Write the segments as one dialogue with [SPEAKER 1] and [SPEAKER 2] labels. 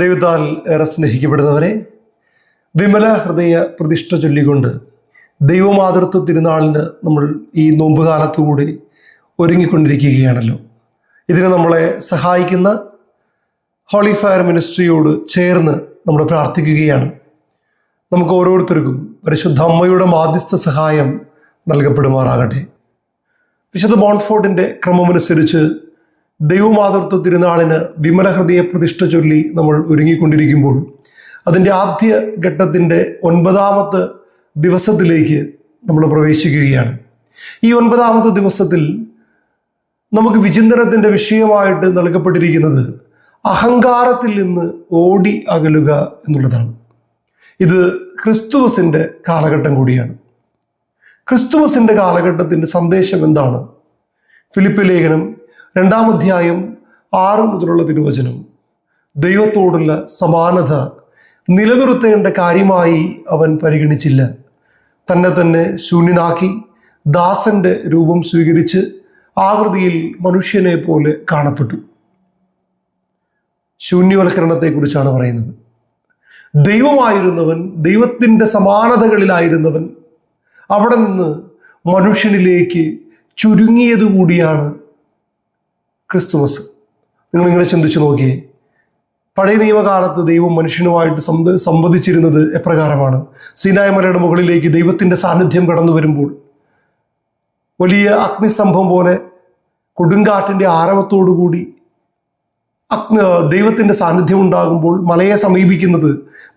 [SPEAKER 1] ദൈവത്താൽ ഏറെ സ്നേഹിക്കപ്പെടുന്നവരെ വിമല ഹൃദയ പ്രതിഷ്ഠ ചൊല്ലിക്കൊണ്ട് ദൈവമാതൃത്വ തിരുനാളിന് നമ്മൾ ഈ നോമ്പുകാലത്തുകൂടി ഒരുങ്ങിക്കൊണ്ടിരിക്കുകയാണല്ലോ. ഇതിനെ നമ്മളെ സഹായിക്കുന്ന ഹോളി ഫയർ മിനിസ്ട്രിയോട് ചേർന്ന് നമ്മൾ പ്രാർത്ഥിക്കുകയാണ്. നമുക്ക് ഓരോരുത്തർക്കും പരിശുദ്ധ അമ്മയുടെ മാധ്യസ്ഥ സഹായം നൽകപ്പെടുമാറാകട്ടെ. വിശുദ്ധ ബോൺഫോർഡിന്റെ ക്രമമനുസരിച്ച് ദൈവമാതൃത്വ തിരുനാളിന് വിമല ഹൃദയ പ്രതിഷ്ഠ ചൊല്ലി നമ്മൾ ഒരുങ്ങിക്കൊണ്ടിരിക്കുമ്പോൾ അതിന്റെ ആദ്യ ഘട്ടത്തിന്റെ ഒൻപതാമത്തെ ദിവസത്തിലേക്ക് നമ്മൾ പ്രവേശിക്കുകയാണ്. ഈ ഒൻപതാമത്തെ ദിവസത്തിൽ നമുക്ക് വിചിന്തനത്തിന്റെ വിഷയമായിട്ട് നൽകപ്പെട്ടിരിക്കുന്നത് അഹങ്കാരത്തിൽ നിന്ന് ഓടി അകലുക എന്നുള്ളതാണ്. ഇത് ക്രിസ്തുവസിന്റെ കാലഘട്ടം കൂടിയാണ്. ക്രിസ്തുമസിന്റെ കാലഘട്ടത്തിന്റെ സന്ദേശം എന്താണ്? ഫിലിപ്പ് ലേഖനം രണ്ടാം അധ്യായം ആറ് മുതലുള്ള തിരുവചനം. ദൈവത്തോടുള്ള സമാനത നിലനിർത്തേണ്ട കാര്യമായി അവൻ പരിഗണിച്ചില്ല. തന്നെ തന്നെ ശൂന്യനാക്കി ദാസന്റെ രൂപം സ്വീകരിച്ച് ആകൃതിയിൽ മനുഷ്യനെ പോലെ കാണപ്പെട്ടു. ശൂന്യവൽക്കരണത്തെക്കുറിച്ചാണ് പറയുന്നത്. ദൈവമായിരുന്നവൻ ദൈവത്തിന്റെ സമാനതകളിലായിരുന്നവൻ അവിടെ നിന്ന് മനുഷ്യനിലേക്ക് ചുരുങ്ങിയത് കൂടിയാണ് ക്രിസ്തുമസ്. നിങ്ങൾ ഇങ്ങനെ ചിന്തിച്ചു നോക്കിയേ പഴയ നിയമകാലത്ത് ദൈവം മനുഷ്യനുമായിട്ട് സംവ സംവദിച്ചിരുന്നത് എപ്രകാരമാണ്? സീനായ മലയുടെ മുകളിലേക്ക് ദൈവത്തിന്റെ സാന്നിധ്യം കടന്നു വരുമ്പോൾ വലിയ അഗ്നിസ്തംഭം പോലെ കൊടുങ്കാറ്റിന്റെ ആരവത്തോടുകൂടി അഗ്നി ദൈവത്തിന്റെ സാന്നിധ്യം ഉണ്ടാകുമ്പോൾ മലയെ സമീപിക്കുന്നത്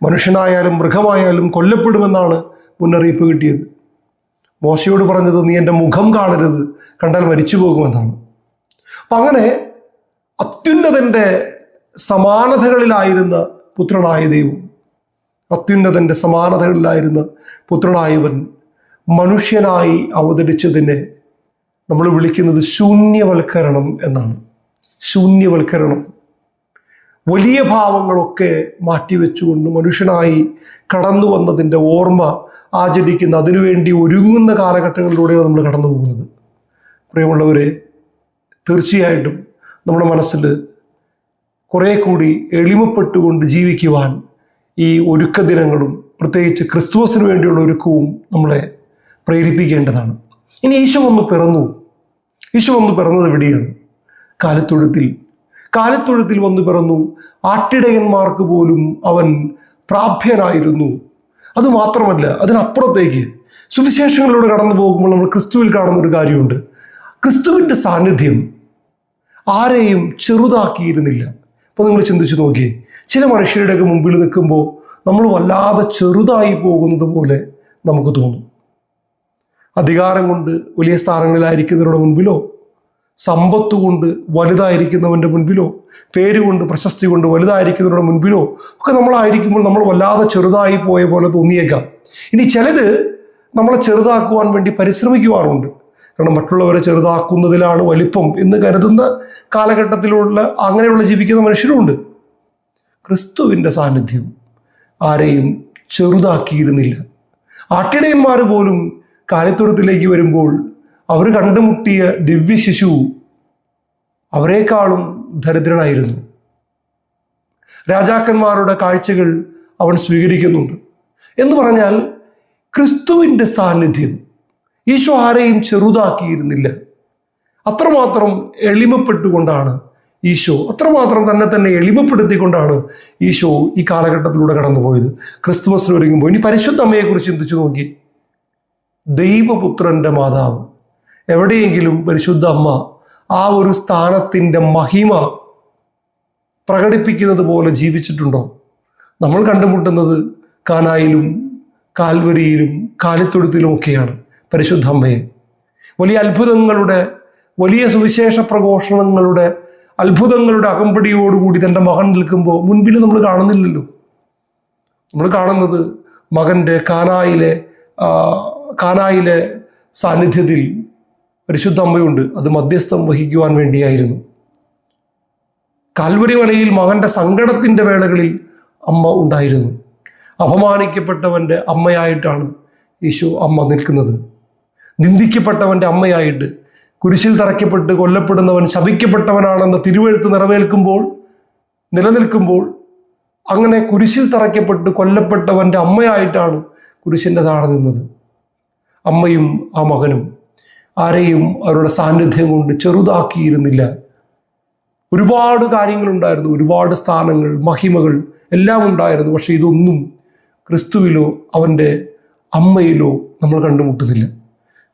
[SPEAKER 1] മനുഷ്യനായാലും മൃഗമായാലും കൊല്ലപ്പെടുമെന്നാണ് മുന്നറിയിപ്പ് കിട്ടിയത്. മോശയോട് പറഞ്ഞത് നീ എന്റെ മുഖം കാണരുത് കണ്ടാൽ മരിച്ചു പോകുമെന്നാണ് അപ്പം അങ്ങനെ അത്യുന്നതന്റെ സമാനതകളിലായിരുന്ന പുത്രനായ ദൈവം അത്യുന്നതന്റെ സമാനതകളിലായിരുന്ന പുത്രനായവൻ മനുഷ്യനായി അവതരിച്ചതിനെ നമ്മൾ വിളിക്കുന്നത് ശൂന്യവൽക്കരണം എന്നാണ്. ശൂന്യവൽക്കരണം. വലിയ ഭാവങ്ങളൊക്കെ മാറ്റിവെച്ചുകൊണ്ട് മനുഷ്യനായി കടന്നു വന്നതിന്റെ ഓർമ്മ ആചരിക്കുന്ന അതിനുവേണ്ടി ഒരുങ്ങുന്ന കാലഘട്ടങ്ങളിലൂടെയാണ് നമ്മൾ കടന്നു പോകുന്നത് പ്രിയമുള്ളവരെ തീർച്ചയായിട്ടും നമ്മുടെ മനസ്സിൽ കുറേ കൂടി എളിമപ്പെട്ടുകൊണ്ട് ജീവിക്കുവാൻ ഈ ഒരുക്ക ദിനങ്ങളും പ്രത്യേകിച്ച് ക്രിസ്തുമസിന് വേണ്ടിയുള്ള ഒരുക്കവും നമ്മളെ പ്രേരിപ്പിക്കേണ്ടതാണ്. ഇനി ഈശോ വന്ന് പിറന്നു. ഈശോ വന്ന് പിറന്നത് എവിടെയാണ്? കാലത്തൊഴുത്തിൽ. കാലത്തൊഴുത്തിൽ വന്നു പിറന്നു. ആട്ടിടയന്മാർക്ക് പോലും അവൻ പ്രാപ്യനായിരുന്നു. അതുമാത്രമല്ല അതിനപ്പുറത്തേക്ക് സുവിശേഷങ്ങളിലൂടെ കടന്നു പോകുമ്പോൾ നമ്മൾ ക്രിസ്തുവിൽ കാണുന്ന ഒരു കാര്യമുണ്ട്. ക്രിസ്തുവിന്റെ സാന്നിധ്യം ആരെയും ചെറുതാക്കിയിരുന്നില്ല. അപ്പോൾ നിങ്ങൾ ചിന്തിച്ചു നോക്കിയേ ചില മനുഷ്യരുടെയൊക്കെ മുമ്പിൽ നിൽക്കുമ്പോൾ നമ്മൾ വല്ലാതെ ചെറുതായി പോകുന്നത് പോലെ നമുക്ക് തോന്നും. അധികാരം കൊണ്ട് വലിയ സ്ഥാനങ്ങളിലായിരിക്കുന്നവരുടെ മുൻപിലോ സമ്പത്ത് കൊണ്ട് വലുതായിരിക്കുന്നവന്റെ മുൻപിലോ പേര് കൊണ്ട് പ്രശസ്തി കൊണ്ട് വലുതായിരിക്കുന്നവരുടെ മുൻപിലോ ഒക്കെ നമ്മളായിരിക്കുമ്പോൾ നമ്മൾ വല്ലാതെ ചെറുതായി പോയ പോലെ തോന്നിയേക്കാം. ഇനി ചിലത് നമ്മളെ ചെറുതാക്കുവാൻ വേണ്ടി പരിശ്രമിക്കുവാറുണ്ട്. കാരണം മറ്റുള്ളവരെ ചെറുതാക്കുന്നതിലാണ് വലിപ്പം എന്ന് കരുതുന്ന കാലഘട്ടത്തിലുള്ള അങ്ങനെയുള്ള ജീവിക്കുന്ന മനുഷ്യരുമുണ്ട്. ക്രിസ്തുവിന്റെ സാന്നിധ്യം ആരെയും ചെറുതാക്കിയിരുന്നില്ല. ആട്ടിടയന്മാർ പോലും കാലിത്തുറത്തിലേക്ക് വരുമ്പോൾ അവർ കണ്ടുമുട്ടിയ ദിവ്യ ശിശു അവരെക്കാളും ദരിദ്രനായിരുന്നു. രാജാക്കന്മാരുടെ കാഴ്ചകൾ അവൻ സ്വീകരിക്കുന്നുണ്ട്. എന്ന് പറഞ്ഞാൽ ക്രിസ്തുവിന്റെ സാന്നിധ്യം ഈശോ ആരെയും ചെറുതാക്കിയിരുന്നില്ല. അത്രമാത്രം എളിമപ്പെട്ടുകൊണ്ടാണ് ഈശോ അത്രമാത്രം തന്നെ തന്നെ എളിമപ്പെടുത്തിക്കൊണ്ടാണ് ഈശോ ഈ കാലഘട്ടത്തിലൂടെ കടന്നുപോയത്. ക്രിസ്തുമസിന് ഒരുങ്ങുമ്പോൾ ഇനി പരിശുദ്ധ അമ്മയെക്കുറിച്ച് ചിന്തിച്ചു നോക്കി. ദൈവപുത്രന്റെ മാതാവ് എവിടെയെങ്കിലും പരിശുദ്ധ അമ്മ ആ ഒരു സ്ഥാനത്തിന്റെ മഹിമ പ്രകടിപ്പിക്കുന്നത് പോലെ ജീവിച്ചിട്ടുണ്ടോ? നമ്മൾ കണ്ടുമുട്ടുന്നത് കാനായിലും കാൽവരിയിലും കാലിത്തൊഴുത്തിലും ഒക്കെയാണ്. പരിശുദ്ധ അമ്മയെ വലിയ അത്ഭുതങ്ങളുടെ വലിയ സുവിശേഷ പ്രഘോഷണങ്ങളുടെ അത്ഭുതങ്ങളുടെ അകമ്പടിയോടുകൂടി തന്റെ മകൻ നിൽക്കുമ്പോൾ മുൻപിൽ നമ്മൾ കാണുന്നില്ലല്ലോ. നമ്മൾ കാണുന്നത് മകന്റെ കാനായിലെ കാനായിലെ സാന്നിധ്യത്തിൽ പരിശുദ്ധ അമ്മയുണ്ട് അത് മധ്യസ്ഥം വഹിക്കുവാൻ വേണ്ടിയായിരുന്നു. കാൽവരി മലയിൽ മകന്റെ സങ്കടത്തിന്റെ വേളകളിൽ അമ്മ ഉണ്ടായിരുന്നു. അപമാനിക്കപ്പെട്ടവന്റെ അമ്മയായിട്ടാണ് യേശു അമ്മ നിൽക്കുന്നത്. നിന്ദിക്കപ്പെട്ടവന്റെ അമ്മയായിട്ട് കുരിശിൽ തറയ്ക്കപ്പെട്ട് കൊല്ലപ്പെടുന്നവൻ ശപിക്കപ്പെട്ടവനാണെന്ന തിരുവെഴുത്ത് നിറവേൽക്കുമ്പോൾ നിലനിൽക്കുമ്പോൾ അങ്ങനെ കുരിശിൽ തറയ്ക്കപ്പെട്ട് കൊല്ലപ്പെട്ടവന്റെ അമ്മയായിട്ടാണ് കുരിശിന്റെ താഴെ നിന്നത്. അമ്മയും ആ മകനും ആരെയും അവരുടെ സാന്നിധ്യം കൊണ്ട് ചെറുതാക്കിയിരുന്നില്ല. ഒരുപാട് കാര്യങ്ങളുണ്ടായിരുന്നു ഒരുപാട് സ്ഥാനങ്ങൾ മഹിമകൾ എല്ലാം ഉണ്ടായിരുന്നു. പക്ഷെ ഇതൊന്നും ക്രിസ്തുവിലോ അവന്റെ അമ്മയിലോ നമ്മൾ കണ്ടുമുട്ടുന്നില്ല.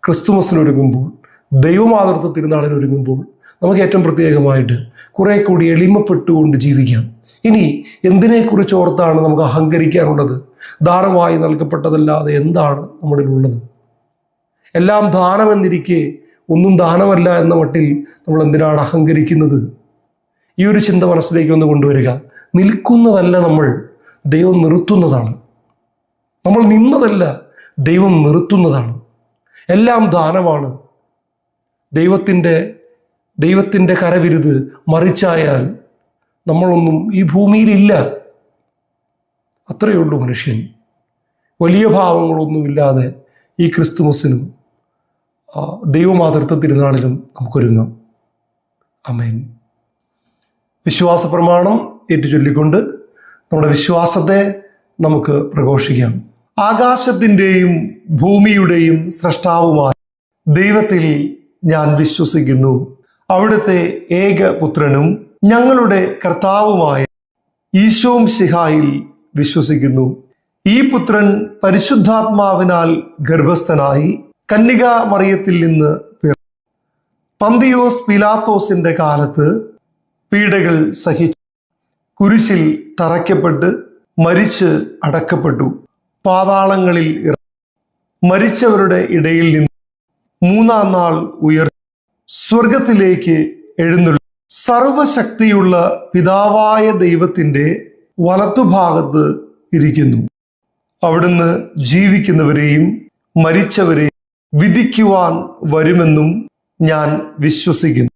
[SPEAKER 1] ക്രിസ്തുമസിനൊരുങ്ങുമ്പോൾ ദൈവമാതൃത്വ തിരുനാളിന് ഒരുങ്ങുമ്പോൾ നമുക്ക് ഏറ്റവും പ്രത്യേകമായിട്ട് കുറെ കൂടി എളിമപ്പെട്ടുകൊണ്ട് ജീവിക്കാം. ഇനി എന്തിനെക്കുറിച്ച് ഓർത്താണ് നമുക്ക് അഹങ്കരിക്കാനുള്ളത്? ദാനമായി നൽകപ്പെട്ടതല്ലാതെ എന്താണ് നമ്മളിൽ ഉള്ളത് എല്ലാം ദാനമെന്നിരിക്കെ ഒന്നും ദാനമല്ല എന്ന മട്ടിൽ നമ്മൾ എന്തിനാണ് അഹങ്കരിക്കുന്നത്? ഈ ഒരു ചിന്ത മനസ്സിലേക്ക് ഒന്ന് കൊണ്ടുവരിക. നിൽക്കുന്നതല്ല നമ്മൾ ദൈവം നിർത്തുന്നതാണ്. നമ്മൾ നിന്നതല്ല ദൈവം നിർത്തുന്നതാണ്. എല്ലാം ദാനമാണ്. ദൈവത്തിന്റെ ദൈവത്തിന്റെ കരവിരുത് മറിച്ചായാൽ നമ്മളൊന്നും ഈ ഭൂമിയിലില്ല. അത്രയേ ഉള്ളൂ മനുഷ്യൻ. വലിയ ഭാവങ്ങളൊന്നുമില്ലാതെ ഈ ക്രിസ്തുമസിനും ദൈവമാതൃത്വ തിരുനാളിലും നമുക്കൊരുങ്ങാം. അമേൻ വിശ്വാസ പ്രമാണം ഏറ്റുചൊല്ലിക്കൊണ്ട് നമ്മുടെ വിശ്വാസത്തെ നമുക്ക് പ്രഘോഷിക്കാം. ആകാശത്തിന്റെയും ഭൂമിയുടെയും സ്രഷ്ടാവുമായി ദൈവത്തിൽ ഞാൻ വിശ്വസിക്കുന്നു. അവിടുത്തെ ഏക പുത്രനും ഞങ്ങളുടെ കർത്താവുമായ ഈശോം ശിഹായിൽ വിശ്വസിക്കുന്നു. ഈ പുത്രൻ പരിശുദ്ധാത്മാവിനാൽ ഗർഭസ്ഥനായി കന്യക മറിയത്തിൽ നിന്ന് പിറന്നു. പന്തിയോസ് പിലാത്തോസിന്റെ കാലത്ത് പീഡകൾ സഹിച്ചു കുരിശിൽ തറയ്ക്കപ്പെട്ട് മരിച്ച് അടക്കപ്പെട്ടു. പാതാളങ്ങളിൽ മരിച്ചവരുടെ ഇടയിൽ നിന്ന് മൂന്നാം നാൾ ഉയർ സ്വർഗത്തിലേക്ക് എഴുന്നള്ളി. സർവശക്തിയുള്ള പിതാവായ ദൈവത്തിന്റെ വലത്തുഭാഗത്ത് ഇരിക്കുന്നു. അവിടുന്ന് ജീവിക്കുന്നവരെയും മരിച്ചവരെയും വിധിക്കുവാൻ വരുമെന്നും ഞാൻ വിശ്വസിക്കുന്നു.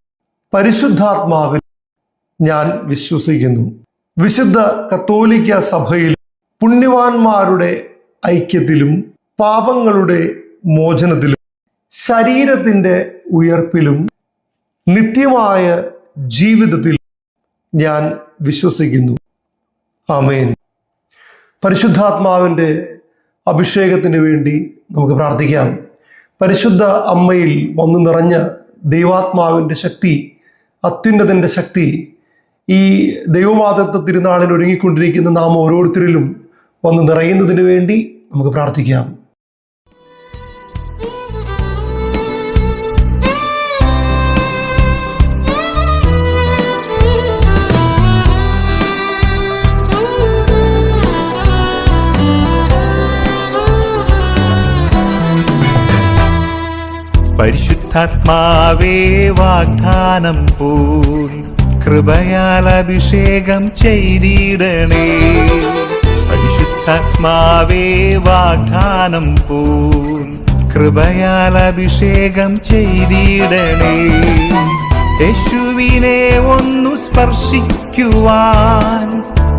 [SPEAKER 1] പരിശുദ്ധാത്മാവിൽ ഞാൻ വിശ്വസിക്കുന്നു. വിശുദ്ധ കത്തോലിക്ക സഭയിൽ പുണ്യവാന്മാരുടെ ഐക്യത്തിലും പാപങ്ങളുടെ മോചനത്തിലും ശരീരത്തിന്റെ ഉയർപ്പിലും നിത്യമായ ജീവിതത്തിൽ ഞാൻ വിശ്വസിക്കുന്നു. ആമേൻ. പരിശുദ്ധാത്മാവിന്റെ അഭിഷേകത്തിന് വേണ്ടി നമുക്ക് പ്രാർത്ഥിക്കാം. പരിശുദ്ധ അമ്മയിൽ വന്നു നിറഞ്ഞ ദൈവാത്മാവിന്റെ ശക്തി അത്യുന്നതന്റെ ശക്തി ഈ ദൈവമാതൃത്വ തിരുനാളിൽ ഒരുങ്ങിക്കൊണ്ടിരിക്കുന്ന നാം ഓരോരുത്തരിലും വന്ന് നിറയുന്നതിന് വേണ്ടി നമുക്ക് പ്രാർത്ഥിക്കാം.
[SPEAKER 2] പരിശുദ്ധാത്മാവേ വാഗ്ദാനം പോൽ കൃപയാൽ അഭിഷേകം ചെയ്തിടണേ. പരിശുദ്ധാത്മാവേ വാഗ്ദാനം പൂൻ കൃപയാൽ അഭിഷേകം ചെയ്തിടണേ. യേശുവിനെ ഒന്നു സ്പർശിക്കുവാൻ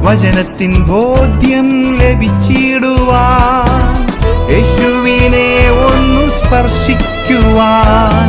[SPEAKER 2] വചനത്തിൻ ബോധ്യം ലഭിച്ചിടുവാൻ. യേശുവിനെ ഒന്നു സ്പർശിക്കുവാൻ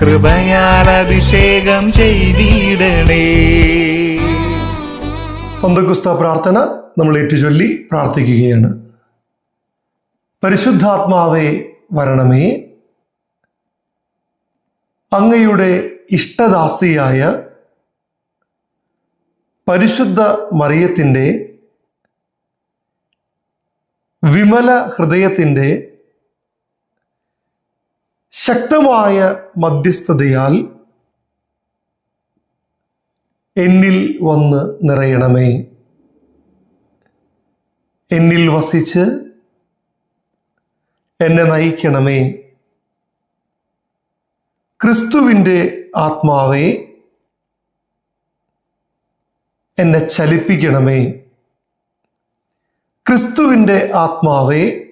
[SPEAKER 2] കൃപയാൽ അഭിഷേകം ചെയ്തിടണേ.
[SPEAKER 1] പന്തക്കുസ്ത പ്രാർത്ഥന നമ്മൾ ഏറ്റുചൊല്ലി പ്രാർത്ഥിക്കുകയാണ്. പരിശുദ്ധാത്മാവേ വരണമേ. അങ്ങയുടെ ഇഷ്ടദാസിയായ പരിശുദ്ധ മറിയത്തിന്റെ വിമല ഹൃദയത്തിന്റെ ശക്തമായ മധ്യസ്ഥതയാൽ എന്നിൽ വന്ന് നിറയണമേ. എന്നിൽ വസിച്ച് എന്നെ നയിക്കണമേ. ക്രിസ്തുവിന്റെ ആത്മാവെ എന്നെ ചലിപ്പിക്കണമേ. ക്രിസ്തുവിന്റെ ആത്മാവെ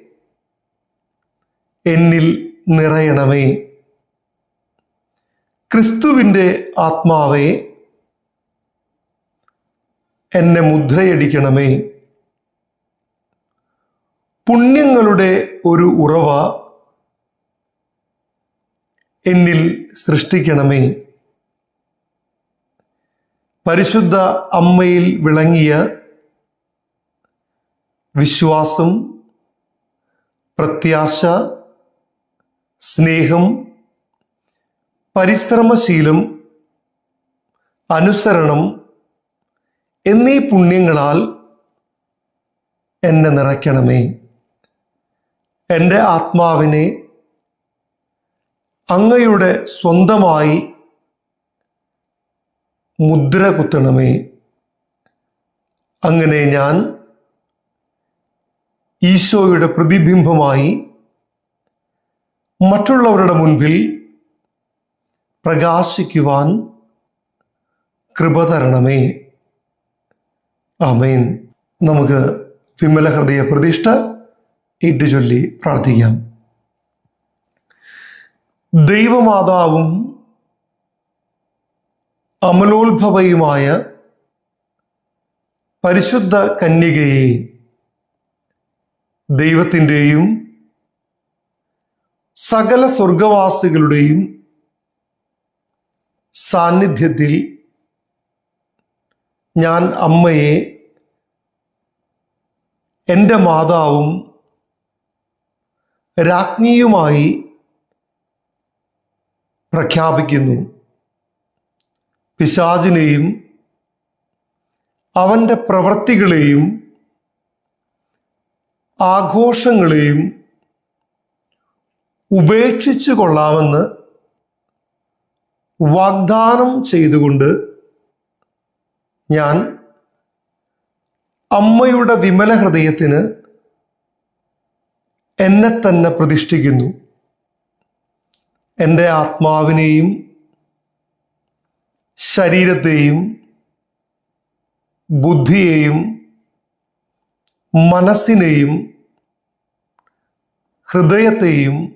[SPEAKER 1] എന്നിൽ നിറയണമേ. ക്രിസ്തുവിന്റെ ആത്മാവേ എന്നെ മുദ്രയടിക്കണമേ. പുണ്യങ്ങളുടെ ഒരു ഉറവ എന്നിൽ സൃഷ്ടിക്കണമേ. പരിശുദ്ധ അമ്മയിൽ വിളങ്ങിയ വിശ്വാസം പ്രത്യാശ സ്നേഹം പരിശ്രമശീലം അനുസരണം എന്നീ പുണ്യങ്ങളാൽ എന്നെ നിറയ്ക്കണമേ. എന്റെ ആത്മാവിനെ അങ്ങയുടെ സ്വന്തമായി മുദ്ര കുത്തണമേ. അങ്ങനെ ഞാൻ ഈശോയുടെ പ്രതിബിംബമായി മറ്റുള്ളവരുടെ മുൻപിൽ പ്രകാശിക്കുവാൻ കൃപ തരണമേ. ആമേൻ. നമുക്ക് വിമല ഹൃദയ പ്രതിഷ്ഠ ഏറ്റുചൊല്ലി പ്രാർത്ഥിക്കാം. ദൈവമാതാവും അമലോത്ഭവയുമായ പരിശുദ്ധ കന്യകയെ ദൈവത്തിന്റെയും സകല സ്വർഗവാസികളുടെയും സാന്നിധ്യത്തിൽ ഞാൻ അമ്മയെ എന്റെ മാതാവും രാജ്ഞിയുമായി പ്രഖ്യാപിക്കുന്നു. പിശാചിനെയും അവന്റെ പ്രവൃത്തികളെയും ആഘോഷങ്ങളെയും ഉപേക്ഷിച്ചു കൊള്ളാമെന്ന് വാഗ്ദാനം ചെയ്തുകൊണ്ട് ഞാൻ അമ്മയുടെ വിമല ഹൃദയത്തിന് എന്നെ തന്നെ പ്രതിഷ്ഠിക്കുന്നു. എന്റെ ആത്മാവിനെയും ശരീരത്തെയും ബുദ്ധിയെയും മനസ്സിനെയും ഹൃദയത്തെയും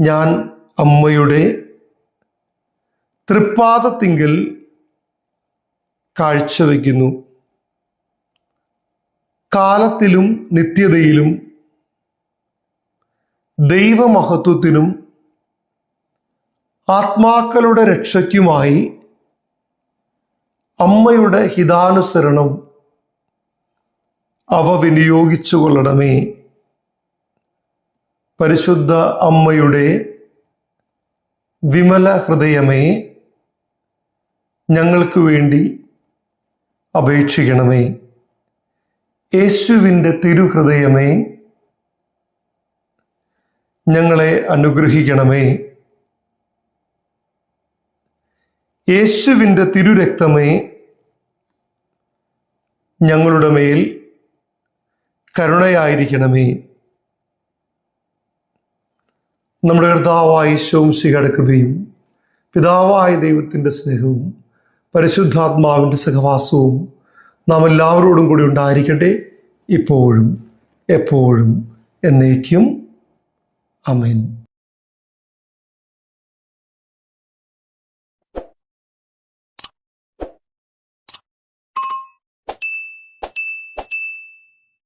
[SPEAKER 1] ഞാൻ അമ്മയുടെ തൃപ്പാദത്തിങ്കിൽ കാഴ്ചവെക്കുന്നു. കാലത്തിലും നിത്യതയിലും ദൈവമഹത്വത്തിനും ആത്മാക്കളുടെ രക്ഷയ്ക്കുമായി അമ്മയുടെ ഹിതാനുസരണം അവ വിനിയോഗിച്ചു കൊള്ളണമേ പരിശുദ്ധ അമ്മയുടെ വിമല ഹൃദയമേ ഞങ്ങൾക്ക് വേണ്ടി അപേക്ഷിക്കണമേ. യേശുവിന്റെ തിരുഹൃദയമേ ഞങ്ങളെ അനുഗ്രഹിക്കണമേ. യേശുവിന്റെ തിരുരക്തമേ ഞങ്ങളുടെ മേൽ കരുണയായിരിക്കണമേ. നമ്മുടെ കർത്താവായ ഈശോവും സ്വീകടക്കുകയും പിതാവായ ദൈവത്തിന്റെ സ്നേഹവും പരിശുദ്ധാത്മാവിന്റെ സഹവാസവും നാം എല്ലാവരോടും കൂടി ഉണ്ടായിരിക്കട്ടെ ഇപ്പോഴും എപ്പോഴും എന്നേക്കും. അമേൻ